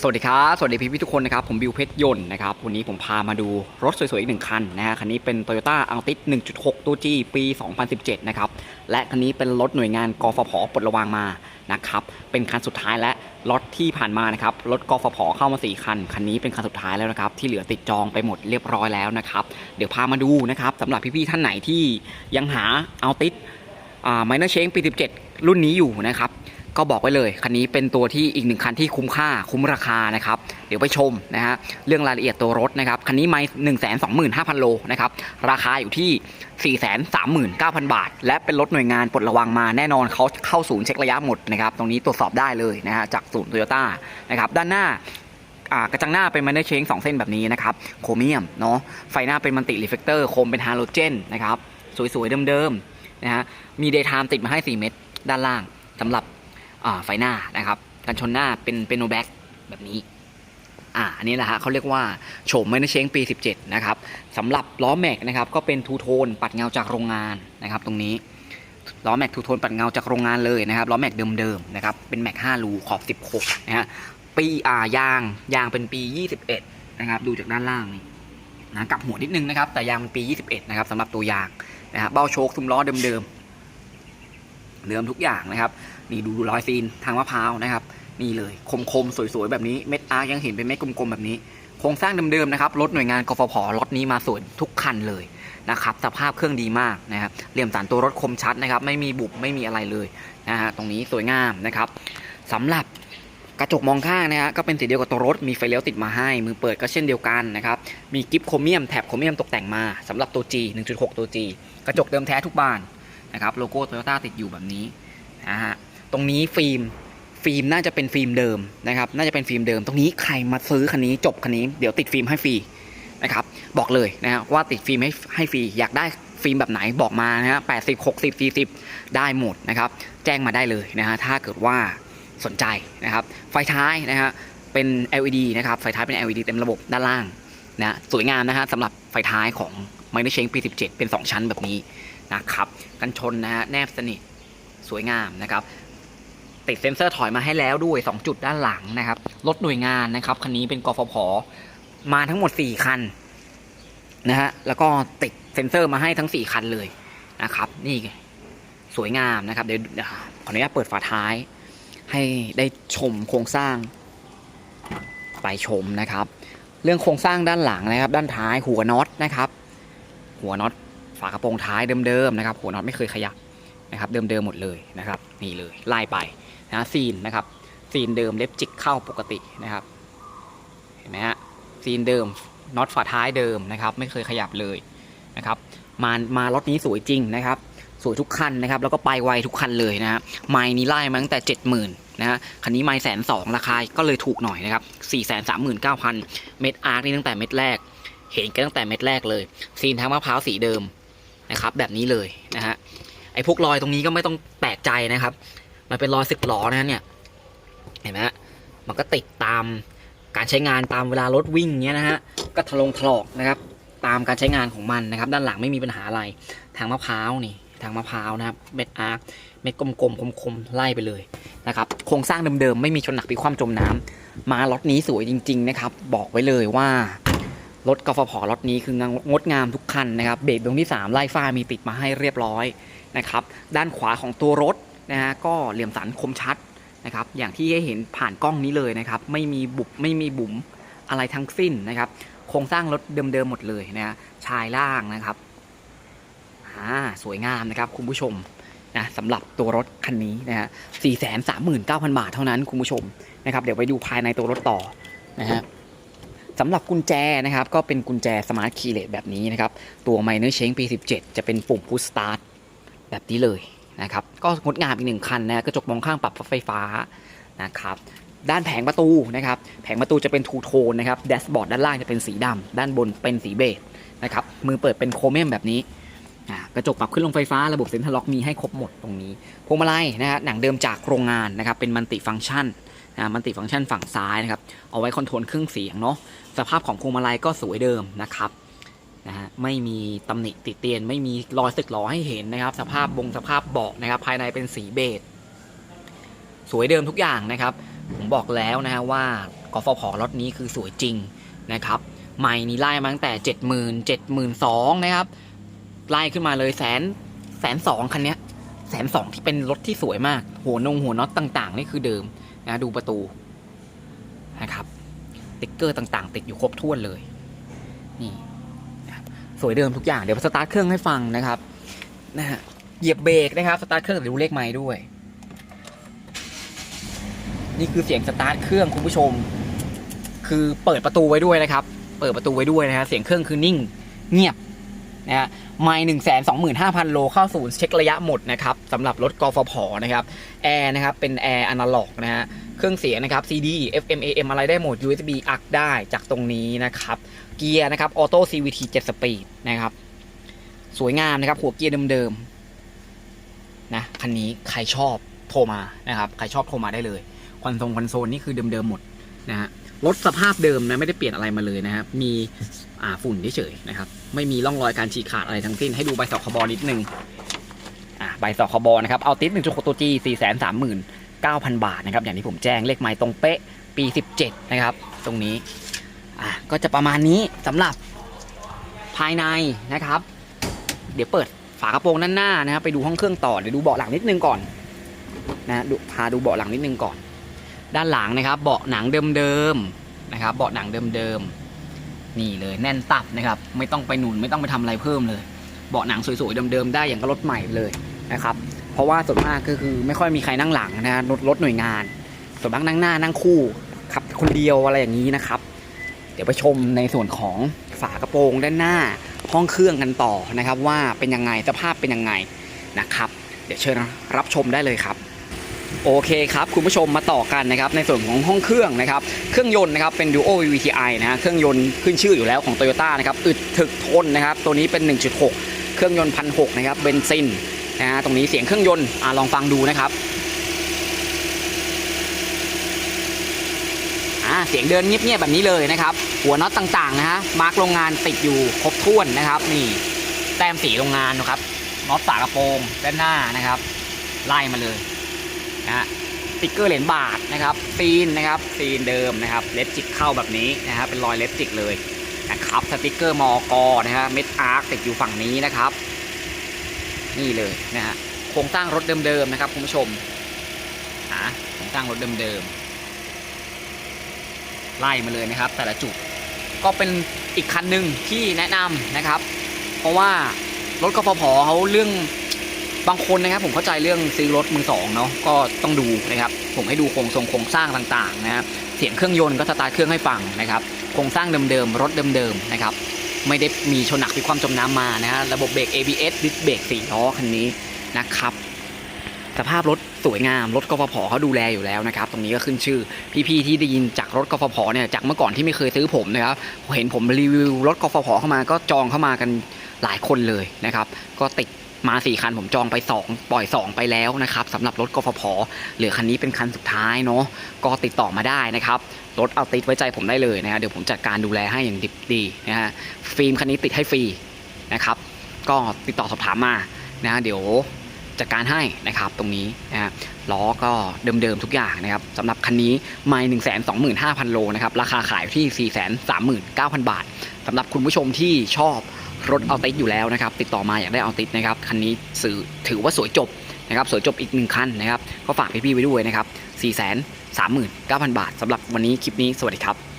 สวัสดีครับสวัสดีพี่พี่ๆทุกคนนะครับผมบิวเพชรยนต์นะครับวันนี้ผมพามาดูรถสวยๆอีกหนึ่งคันนะฮะคันนี้เป็น Toyota a l t i s 1.6 ตัว G ปี 2017 นะครับและคันนี้เป็นรถหน่วยงานกฟผปลดระวางมานะครับเป็นคันสุดท้ายและรถที่ผ่านมานะครับรถกฟผเข้ามา 4 คัน คันนี้เป็นคันสุดท้ายแล้วนะครับที่เหลือติดจองไปหมดเรียบร้อยแล้วนะครับเดี๋ยวพามาดูนะครับสำหรับพี่ๆท่านไหนที่ยังหา a l t i s อ่า Minor Change ปี 17 รุ่นนี้อยู่นะครับ ก็บอกไว้เลย คันนี้เป็นตัวที่อีกหนึ่งคันที่คุ้มค่าคุ้มราคานะครับ เดี๋ยวไปชมนะฮะเรื่องรายละเอียดตัวรถนะครับ คันนี้ไม่หนึ่งแสนสองหมื่นห้าพันโลนะครับ ราคาอยู่ที่สี่แสนสามหมื่นเก้าพันบาท และเป็นรถหน่วยงานปลดระวังมาแน่นอนเขาเข้าศูนย์เช็คระยะหมดนะครับ ตรงนี้ตรวจสอบได้เลยนะฮะจากศูนย์โตโยต้านะครับ ด้านหน้ากระจังหน้าเป็นมันเนอร์เชงสองเส้นแบบนี้นะครับ โครเมียมเนาะ ไฟหน้าเป็นมันติรีเฟกเตอร์ โคมเป็นฮาโลเจนนะครับ สวยๆเดิมๆนะฮะ มีเดย์ไทม์ติดมาให้ 4 เม็ดด้านล่างสำหรับ ไฟหน้านะครับกันชนหน้าเป็นเป็นโนแบ็กแบบนี้อ่าอันนี้แหละฮะเขาเรียกว่าโฉมมันเนอร์เชงปี 17 นะครับสำหรับล้อแม็กนะครับก็เป็นทูโทนปัดเงาจากโรงงานนะครับตรงนี้ล้อแม็กทูโทนปัดเงาจากโรงงานเลยนะครับล้อแม็กเดิมๆนะครับเป็นแม็ก5รูขอบ 16 นะฮะปีอ่ายางยางเป็นปี 21 นะครับดูจากด้านล่างนี่นะกลับหัวนิดนึงนะครับแต่ยางมันปี 21 นะครับสำหรับตัวยางนะครับเบ้าโชคซุ้มล้อเดิมๆเดิมทุกอย่างนะครับ นี่ดูรอยซีนทางมะพร้าวนะครับนี่เลยคมๆสวยๆแบบนี้เม็ดอาร์ยังเห็นเป็นเม็ดกลมๆแบบนี้โครงสร้างเดิมๆนะครับรถหน่วยงานกฟผรถนี้มาสวยทุกคันเลยนะครับสภาพเครื่องดีมากนะครับเหลี่ยมสันตัวรถคมชัดนะครับ ไม่มีบุบไม่มีอะไรเลยนะฮะตรงนี้สวยงามนะครับสำหรับกระจกมองข้างนะฮะก็เป็นสีเดียวกับตัวรถมีไฟเลี้ยวติดมาให้ มือเปิดก็เช่นเดียวกันนะครับมีกิฟโครเมียมแถบโครเมียมตกแต่งมาสำหรับตัว G 1.6 ตัว G กระจกเดิมแท้ทุกบานนะครับโลโก้โตโยต้าติดอยู่แบบนี้นะฮะ ตรงนี้ฟิล์มฟิล์มน่าจะเป็นฟิล์มเดิมนะครับน่าจะเป็นฟิล์มเดิม ตรงนี้ใครมาซื้อคันนี้จบคันนี้เดี๋ยวติดฟิล์มให้ฟรีนะครับบอกเลยนะฮะว่าติดฟิล์มให้ให้ฟรีอยากได้ฟิล์มแบบไหนบอกมานะฮะแปดสิบหกสิบสี่สิบได้หมดนะครับแจ้งมาได้เลยนะฮะถ้าเกิดว่าสนใจนะครับไฟท้ายนะฮะเป็น LED นะครับไฟท้ายเป็น LED เต็มระบบด้านล่างนะสวยงามนะฮะสำหรับไฟท้ายของ m i n o r Change P17 เป็น 2 ชั้นแบบนี้นะครับกันชนนะฮะแนบสนิทสวยงามนะครับ ติดเซ็นเซอร์ถอยมาให้แล้วด้วย 2 จุดด้านหลังนะครับรถหน่วยงานนะครับคันนี้เป็นกฟผมาทั้งหมด 4 คันนะฮะแล้วก็ติดเซ็นเซอร์มาให้ทั้ง 4 คันเลยนะครับ นี่ไงสวยงามนะครับเดี๋ยวเดี๋ยวขออนุญาตเปิดฝาท้าย ให้ได้ชมโครงสร้าง ไปชมนะครับ เรื่องโครงสร้างด้านหลังนะครับ ด้านท้ายหัวน็อตนะครับ หัวน็อตฝากระโปรงท้ายเดิมๆนะครับ หัวน็อตไม่เคยขยับนะครับ เดิมๆหมดเลยนะครับ นี่เลยไล่ไป นะซีนนะครับซีนเดิมเล็บจิกเข้าปกตินะครับเห็นไหมฮะซีนเดิมน็อตฝาท้ายเดิมนะครับ ไม่เคยขยับเลยนะครับมามารถนี้สวยจริงนะครับสวยทุกคันนะครับแล้วก็ไปไวทุกคันเลยนะฮะไมล์นี้ไล่มาตั้งแต่ 70,000นะฮะคันนี้ไมล์แสนสองราคาก็เลยถูกหน่อยนะครับ4 3 9 0 0 0เก้าพันเม็ดอาร์นี่ตั้งแต่เม็ดแรก เห็นกันตั้งแต่เม็ดแรกเลย ซีนทางมะพร้าวสีเดิมนะครับแบบนี้เลยนะฮะไอ้พวกรอยตรงนี้ก็ไม่ต้องแปลกใจนะครับ มันเป็นรอยสึกหลอนะเนี่ย เห็นไหมฮะมันก็ติดตามการใช้งานตามเวลารถวิ่งเงี้ยนะฮะ ก็ทะลงถลอกนะครับ ตามการใช้งานของมันนะครับ ด้านหลังไม่มีปัญหาอะไร ทางมะพร้าวนี่ ทางมะพร้าวนะครับ เม็ดอาร์คเม็ดกลมๆคมๆไล่ไปเลยนะครับ โครงสร้างเดิมๆไม่มีชนหนักปีความจมน้ำมารถนี้สวยจริง ๆ นะครับ บอกไว้เลยว่ารถกฟผรถนี้คืองดงามทุกคันนะครับ เบรกดวงที่ 3 ไล่ฟ้ามีติดมาให้เรียบร้อยนะครับ ด้านขวาของตัวรถ นะฮะก็เหลี่ยมสันคมชัดนะครับอย่างที่ให้เห็นผ่านกล้องนี้เลยนะครับไม่มีบุบไม่มีบุ๋มอะไรทั้งสิ้นนะครับโครงสร้างรถเดิมๆหมดเลยนะฮะชายล่างนะครับอ่าสวยงามนะครับคุณผู้ชมนะสำหรับตัวรถคันนี้นะฮะสี่แสนสามหมื่นเก้าพันบาทเท่านั้นคุณผู้ชมนะครับเดี๋ยวไปดูภายในตัวรถต่อนะฮะสำหรับกุญแจนะครับก็เป็นกุญแจสมาร์ทคีย์เลสแบบนี้นะครับตัว Minor Change P17 จะเป็นปุ่ม Push Start แบบนี้เลย นะครับก็งดงามอีกหนึ่งคันนะกระจกมองข้างปรับไฟฟ้านะครับด้านแผงประตูนะครับแผงประตูจะเป็นทูโทนนะครับแดชบอร์ดด้านล่างจะเป็นสีดำด้านบนเป็นสีเบจนะครับมือเปิดเป็นโครเมียมแบบนี้กระจกปรับขึ้นลงไฟฟ้าระบบเซ็นทรัลล็อกมีให้ครบหมดตรงนี้พวงมาลัยนะฮะหนังเดิมจากโรงงานนะครับเป็นมัลติฟังก์ชันนะมัลติฟังก์ชันฝั่งซ้ายนะครับเอาไว้คอนโทรลเครื่องเสียงเนาะสภาพของพวงมาลัยก็สวยเดิมนะครับ นะฮะไม่มีตำหนิติดเตียน ไม่มีรอยสึกหรอให้เห็นนะครับ สภาพบงสภาพเบาะนะครับ ภายในเป็นสีเบจสวยเดิมทุกอย่างนะครับ ผมบอกแล้วนะฮะว่ากฟผรถนี้คือสวยจริงนะครับใหม่นี่ไล่มาตั้งแต่เจ็ดหมื่นเจ็ดหมื่นสองนะครับไล่ขึ้นมาเลยแสนแสนสองคันนี้แสนสองที่เป็นรถที่สวยมาก หัวนงหัวน็อตต่าง ๆ นี่คือเดิมนะดูประตูนะครับติ๊กเกอร์ต่างๆ ติดอยู่ครบถ้วนเลยนี่ สวยเดิมทุกอย่างเดี๋ยวสตาร์ทเครื่องให้ฟังนะครับนะฮะเหยียบเบรกนะครับสตาร์ทเครื่องเดี๋ยวดูเลขไม้ด้วย นี่คือเสียงสตาร์ทเครื่องคุณผู้ชม คือเปิดประตูไว้ด้วยนะครับ เปิดประตูไว้ด้วยนะฮะเสียงเครื่องคือนิ่ง เงียบ นะฮะไม่หนึ่งแสนสองหมื่นห้าพันโลเข้าศูนย์เช็คระยะหมดนะครับสำหรับรถกฟผนะครับแอร์นะครับเป็นแอร์อนาล็อกนะฮะเครื่องเสียงนะครับ CD FM AM อะไรได้หมด USB อักได้จากตรงนี้นะครับเกียร์นะครับออโต้ CVT 7สปีดนะครับสวยงามนะครับหัวเกียร์เดิมๆนะคันนี้ใครชอบโทรมานะครับใครชอบโทรมาได้เลยคอนโซลคอนโซลนี่คือเดิมๆหมดนะฮะ รถสภาพเดิมนะไม่ได้เปลี่ยนอะไรมาเลยนะครับ มีอ่าฝุ่นเฉยๆนะครับ ไม่มีร่องรอยการฉีกขาดอะไรทั้งสิ้น ให้ดูใบสคบนิดนึงอ่าใบสคบนะครับเอาติดหนึ่งจุดหกตัวจีสี่แสนสามหมื่นเก้าพันบาทนะครับ อย่างที่ผมแจ้งเลขไม้ตรงเป๊ะปีสิบเจ็ดนะครับ ตรงนี้อะก็จะประมาณนี้สำหรับภายในนะครับ เดี๋ยวเปิดฝากระโปรงด้านหน้านะครับ ไปดูห้องเครื่องต่อเดี๋ยวดูเบาะหลังนิดนึงก่อนนะดูพาดูเบาะหลังนิดนึงก่อน ด้านหลังนะครับ เบาะหนังเดิมๆนะครับ เบาะหนังเดิมๆนี่เลยแน่นตับนะครับ ไม่ต้องไปหนุนไม่ต้องไปทำอะไรเพิ่มเลย เบาะหนังสวยๆเดิมๆได้อย่างกับรถใหม่เลยนะครับ เพราะว่าส่วนมากก็คือไม่ค่อยมีใครนั่งหลังนะฮะรถรถหน่วยงาน ส่วนมากนั่งหน้านั่งคู่ขับคนเดียวอะไรอย่างนี้นะครับ เดี๋ยวไปชมในส่วนของฝากระโปรงด้านหน้าห้องเครื่องกันต่อนะครับ ว่าเป็นยังไงสภาพเป็นยังไงนะครับ เดี๋ยวเชิญรับชมได้เลยครับ โอเคครับคุณผู้ชมมาต่อกันนะครับในส่วนของห้องเครื่องนะครับเครื่องยนต์นะครับเป็น Duo VVTi นะฮะเครื่องยนต์ขึ้นชื่ออยู่แล้วของ Toyota นะครับอึดถึกทนนะครับตัวนี้เป็น 1.6 เครื่องยนต์พันหนะครับเบนซินนะฮะตรงนี้เสียงเครื่องยนต์อะลองฟังดูนะครับเสียงเดินเงียบๆแบบนี้เลยนะครับ หัวน็อตต่างๆนะฮะมาร์กโรงงานติดอยู่ครบถ้วนนะครับ นี่แต้มสีโรงงานนะครับน็อตฝากระโปรงด้านหน้านะครับ ไล่มาเลย นะฮะสติกเกอร์เหรียญบาทนะครับซีนนะครับซีนเดิมนะครับเล็บจิกเข้าแบบนี้นะฮะเป็นรอยเล็บจิกเลยนะครับสติกเกอร์มอกนะฮะเม็ดอาร์คติดอยู่ฝั่งนี้นะครับ นี่เลยนะฮะโครงสร้างรถเดิมๆนะครับคุณผู้ชมอ่าโครงสร้างรถเดิมๆไล่มาเลยนะครับ แต่ละจุดก็เป็นอีกคันหนึ่งที่แนะนำนะครับ เพราะว่ารถกฟผเขาเรื่อง บางคนนะครับผมเข้าใจเรื่องซื้อรถมือสองเนาะก็ต้องดูนะครับผมให้ดูโครงทรงโครงสร้างต่างๆนะครับเสียงเครื่องยนต์ก็สตาร์ทเครื่องให้ฟังนะครับโครงสร้างเดิมๆรถเดิมๆนะครับไม่ได้มีชนหนักมีความจมน้ำมานะฮะระบบเบรก ABS ดิสเบรกสี่ล้อคันนี้นะครับสภาพรถสวยงาม รถกฟผเขาดูแลอยู่แล้วนะครับ ตรงนี้ก็ขึ้นชื่อ พี่ๆที่ได้ยินจากรถกฟผเนี่ยจากเมื่อก่อนที่ไม่เคยซื้อผมนะครับเห็นผมรีวิวรถกฟผเข้ามาก็จองเข้ามากันหลายคนเลยนะครับ ก็ติด มาสี่คันผมจองไป 2 ปล่อย 2 ไปแล้วนะครับสำหรับรถกฟผเหลือคันนี้เป็นคันสุดท้ายเนาะก็ติดต่อมาได้นะครับรถเอาติดไว้ใจผมได้เลยนะฮะเดี๋ยวผมจัดการดูแลให้อย่างดิบดีนะฮะฟิล์มคันนี้ติดให้ฟรีนะครับก็ติดต่อสอบถามมานะฮะเดี๋ยวจัดการให้นะครับตรงนี้นะฮะล้อก็เดิมๆทุกอย่างนะครับสำหรับคันนี้ไม่หนึ่งแสนสองหมื่นห้าพันโลนะครับราคาขายที่สี่แสนสามหมื่นเก้าพันบาทสำหรับคุณผู้ชมที่ชอบ รถเอาติดอยู่แล้วนะครับ ติดต่อมาอยากได้เอาติดนะครับ คันนี้สื่อถือว่าสวยจบนะครับสวยจบอีกหนึ่งคันนะครับ ก็ฝากพี่ๆไว้ด้วยนะครับสี่แสนสามหมื่นเก้าพันบาทสำหรับวันนี้คลิปนี้สวัสดีครับ